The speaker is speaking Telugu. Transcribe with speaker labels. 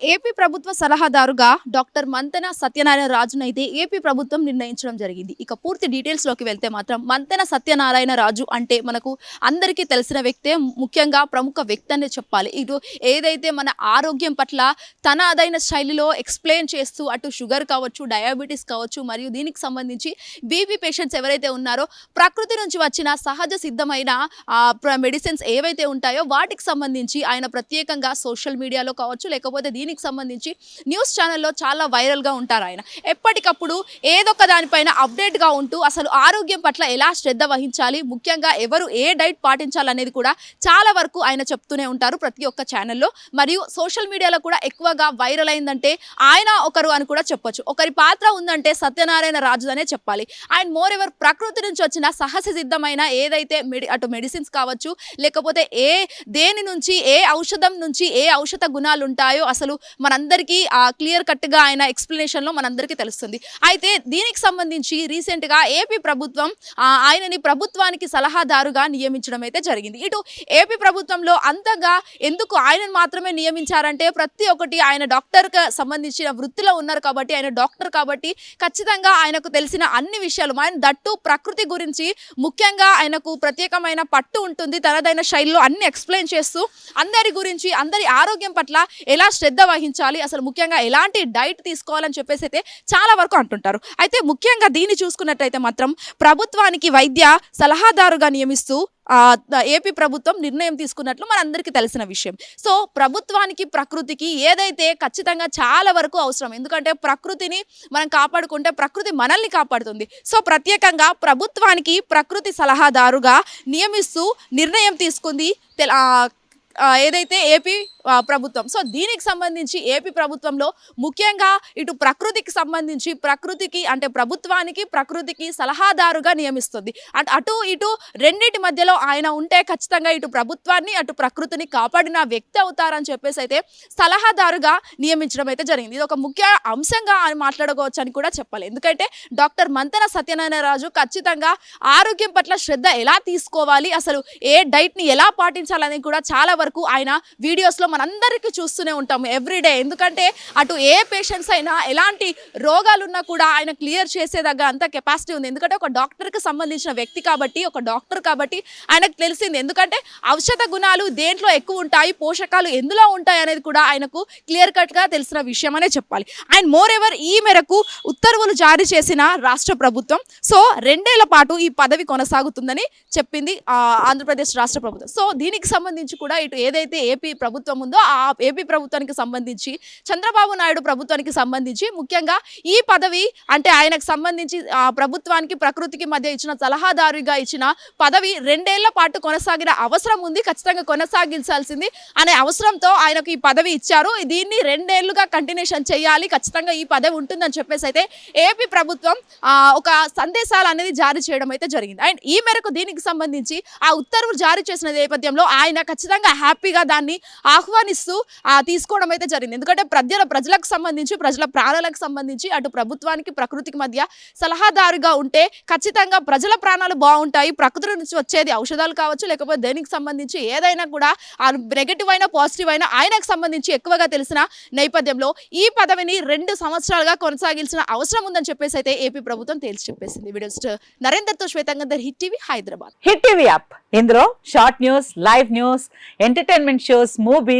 Speaker 1: ఏపీ ప్రభుత్వ సలహాదారుగా డాక్టర్ మంతెన సత్యనారాయణ రాజును అయితే ఏపీ ప్రభుత్వం నిర్ణయించడం జరిగింది. ఇక పూర్తి డీటెయిల్స్లోకి వెళ్తే మాత్రం మంతెన సత్యనారాయణ రాజు అంటే మనకు అందరికీ తెలిసిన వ్యక్తే ముఖ్యంగా ప్రముఖ వ్యక్తి అనే చెప్పాలి. ఇటు ఏదైతే మన ఆరోగ్యం పట్ల తన అదైన శైలిలో ఎక్స్ప్లెయిన్ చేస్తూ అటు షుగర్ కావచ్చు డయాబెటీస్ కావచ్చు మరియు దీనికి సంబంధించి బీపీ పేషెంట్స్ ఎవరైతే ఉన్నారో ప్రకృతి నుంచి వచ్చిన సహజ సిద్ధమైన మెడిసిన్స్ ఏవైతే ఉంటాయో వాటికి సంబంధించి ఆయన ప్రత్యేకంగా సోషల్ మీడియాలో కావచ్చు లేకపోతే దీనికి సంబంధించి న్యూస్ ఛానల్లో చాలా వైరల్గా ఉంటారు ఆయన. ఎప్పటికప్పుడు ఏదొక దానిపైన అప్డేట్గా ఉంటూ అసలు ఆరోగ్యం పట్ల ఎలా శ్రద్ధ వహించాలి ముఖ్యంగా ఎవరు ఏ డైట్ పాటించాలనేది కూడా చాలా వరకు ఆయన చెప్తూనే ఉంటారు ప్రతి ఒక్క ఛానల్లో. మరియు సోషల్ మీడియాలో కూడా ఎక్కువగా వైరల్ అయిందంటే ఆయన ఒకరు అని కూడా చెప్పొచ్చు. ఒకరి పాత్ర ఉందంటే సత్యనారాయణ రాజు అనే చెప్పాలి. అండ్ మోర్ ఎవర్ ప్రకృతి నుంచి వచ్చిన సహజ సిద్ధమైన ఏదైతే మెడి అటు మెడిసిన్స్ కావచ్చు లేకపోతే ఏ దేని నుంచి ఏ ఔషధం నుంచి ఏ ఔషధ గుణాలు ఉంటాయో అసలు మనందరికీ క్లియర్ కట్గా ఆయన ఎక్స్ప్లెనేషన్లో మనందరికీ తెలుస్తుంది. అయితే దీనికి సంబంధించి రీసెంట్గా ఏపీ ప్రభుత్వం ఆ, ఆయనని ప్రభుత్వానికి సలహాదారుగా నియమించడం అయితే జరిగింది. ఇటు ఏపీ ప్రభుత్వంలో అంతగా ఎందుకు ఆయనను మాత్రమే నియమించారంటే ప్రతి ఒక్కటి ఆయన డాక్టర్కి సంబంధించిన వృత్తిలో ఉన్నారు కాబట్టి ఆయన డాక్టర్ కాబట్టి ఖచ్చితంగా ఆయనకు తెలిసిన అన్ని విషయాలు ఆయన దట్టు ప్రకృతి గురించి ముఖ్యంగా ఆయనకు ప్రత్యేకమైన పట్టు ఉంటుంది తనదైన శైలిలో అన్ని ఎక్స్ప్లెయిన్ చేస్తూ అందరి గురించి అందరి ఆరోగ్యం పట్ల ఎలా శ్రద్ధ వహించాలి అసలు ముఖ్యంగా ఎలాంటి డైట్ తీసుకోవాలని చెప్పేసి అయితే చాలా వరకు అంటుంటారు. అయితే ముఖ్యంగా దీన్ని చూసుకున్నట్టయితే మాత్రం ప్రభుత్వానికి వైద్య సలహాదారుగా నియమిస్తూ ఏపీ ప్రభుత్వం నిర్ణయం తీసుకున్నట్లు మనందరికీ తెలిసిన విషయం. సో ప్రభుత్వానికి ప్రకృతికి ఏదైతే ఖచ్చితంగా చాలా వరకు అవసరం ఎందుకంటే ప్రకృతిని మనం కాపాడుకుంటే ప్రకృతి మనల్ని కాపాడుతుంది. సో ప్రత్యేకంగా ప్రభుత్వానికి ప్రకృతి సలహాదారుగా నియమిస్తూ నిర్ణయం తీసుకుంది ఏదైతే ఏపీ ప్రభుత్వం. సో దీనికి సంబంధించి ఏపీ ప్రభుత్వంలో ముఖ్యంగా ఇటు ప్రకృతికి సంబంధించి ప్రకృతికి అంటే ప్రభుత్వానికి ప్రకృతికి సలహాదారుగా నియమిస్తుంది. అటు అటు ఇటు రెండింటి మధ్యలో ఆయన ఉంటే ఖచ్చితంగా ఇటు ప్రభుత్వాన్ని అటు ప్రకృతిని కాపాడిన వ్యక్తి అవుతారని చెప్పేసి అయితే సలహాదారుగా నియమించడం అయితే జరిగింది. ఇది ఒక ముఖ్య అంశంగా ఆయన మాట్లాడుకోవచ్చు అని కూడా చెప్పాలి. ఎందుకంటే డాక్టర్ మంతన సత్యనారాయణ రాజు ఖచ్చితంగా ఆరోగ్యం పట్ల శ్రద్ధ ఎలా తీసుకోవాలి అసలు ఏ డైట్ని ఎలా పాటించాలని కూడా చాలా వరకు ఆయన వీడియోస్లో మనందరికీ చూస్తూనే ఉంటాము ఎవ్రీడే ఎందుకంటే అటు ఏ పేషెంట్స్ అయినా ఎలాంటి రోగాలు ఉన్నా కూడా ఆయన క్లియర్ చేసేదగ్గ అంత కెపాసిటీ ఉంది. ఎందుకంటే ఒక డాక్టర్కి సంబంధించిన వ్యక్తి కాబట్టి ఒక డాక్టర్ కాబట్టి ఆయనకు తెలిసింది. ఎందుకంటే ఔషధ గుణాలు దేంట్లో ఎక్కువ ఉంటాయి పోషకాలు ఎందులో ఉంటాయి అనేది కూడా ఆయనకు క్లియర్ కట్గా తెలిసిన విషయం అనే చెప్పాలి. అండ్ మోర్ ఎవర్ ఈ మేరకు ఉత్తర్వులు జారీ చేసిన రాష్ట్ర ప్రభుత్వం సో రెండేళ్ళ పాటు ఈ పదవి కొనసాగుతుందని చెప్పింది ఆంధ్రప్రదేశ్ రాష్ట్ర ప్రభుత్వం. సో దీనికి సంబంధించి కూడా ఇటు ఏదైతే ఏపీ ప్రభుత్వం ఉందో ఆ ఏపీ ప్రభుత్వానికి సంబంధించి చంద్రబాబు నాయుడు ప్రభుత్వానికి సంబంధించి ముఖ్యంగా ఈ పదవి అంటే ఆయనకు సంబంధించి ఆ ప్రభుత్వానికి ప్రకృతికి మధ్య ఇచ్చిన సలహాదారుగా ఇచ్చిన పదవి రెండేళ్ళ పాటు కొనసాగిన అవసరం ఉంది ఖచ్చితంగా కొనసాగించాల్సింది అనే అవసరంతో ఆయనకు ఈ పదవి ఇచ్చారు. దీన్ని రెండేళ్ళుగా కంటిన్యూషన్ చేయాలి ఖచ్చితంగా ఈ పదవి ఉంటుందని చెప్పేసి అయితే ఏపీ ప్రభుత్వం ఒక సందేశాలు అనేది జారీ చేయడం అయితే జరిగింది. అండ్ ఈ మేరకు దీనికి సంబంధించి ఆ ఉత్తర్వులు జారీ చేసిన నేపథ్యంలో ఆయన ఖచ్చితంగా హ్యాపీగా దాన్ని ఆహ్వానిస్తూ ఆ, తీసుకోవడం అయితే జరిగింది. ఎందుకంటే ప్రజల ప్రజలకు సంబంధించి ప్రజల ప్రాణాలకు సంబంధించి అటు ప్రభుత్వానికి ప్రకృతికి మధ్య సలహాదారుగా ఉంటే ఖచ్చితంగా ప్రజల ప్రాణాలు బాగుంటాయి. ప్రకృతి నుంచి వచ్చేది ఔషధాలు కావచ్చు లేకపోతే దేనికి సంబంధించి ఏదైనా కూడా ఆ నెగటివ్ అయినా పాజిటివ్ అయినా ఆయనకు సంబంధించి ఎక్కువగా తెలిసిన నేపథ్యంలో ఈ పదవిని రెండు సంవత్సరాలుగా కొనసాగించిన అవసరం ఉందని చెప్పేసి అయితే ఏపీ ప్రభుత్వం తేల్చి చెప్పేసింది. వీడియోస్ నరేందర్తో శ్వేతంగర్ hit TV Hyderabad.
Speaker 2: Hit TV app. ఇందులో short news live news entertainment shows movies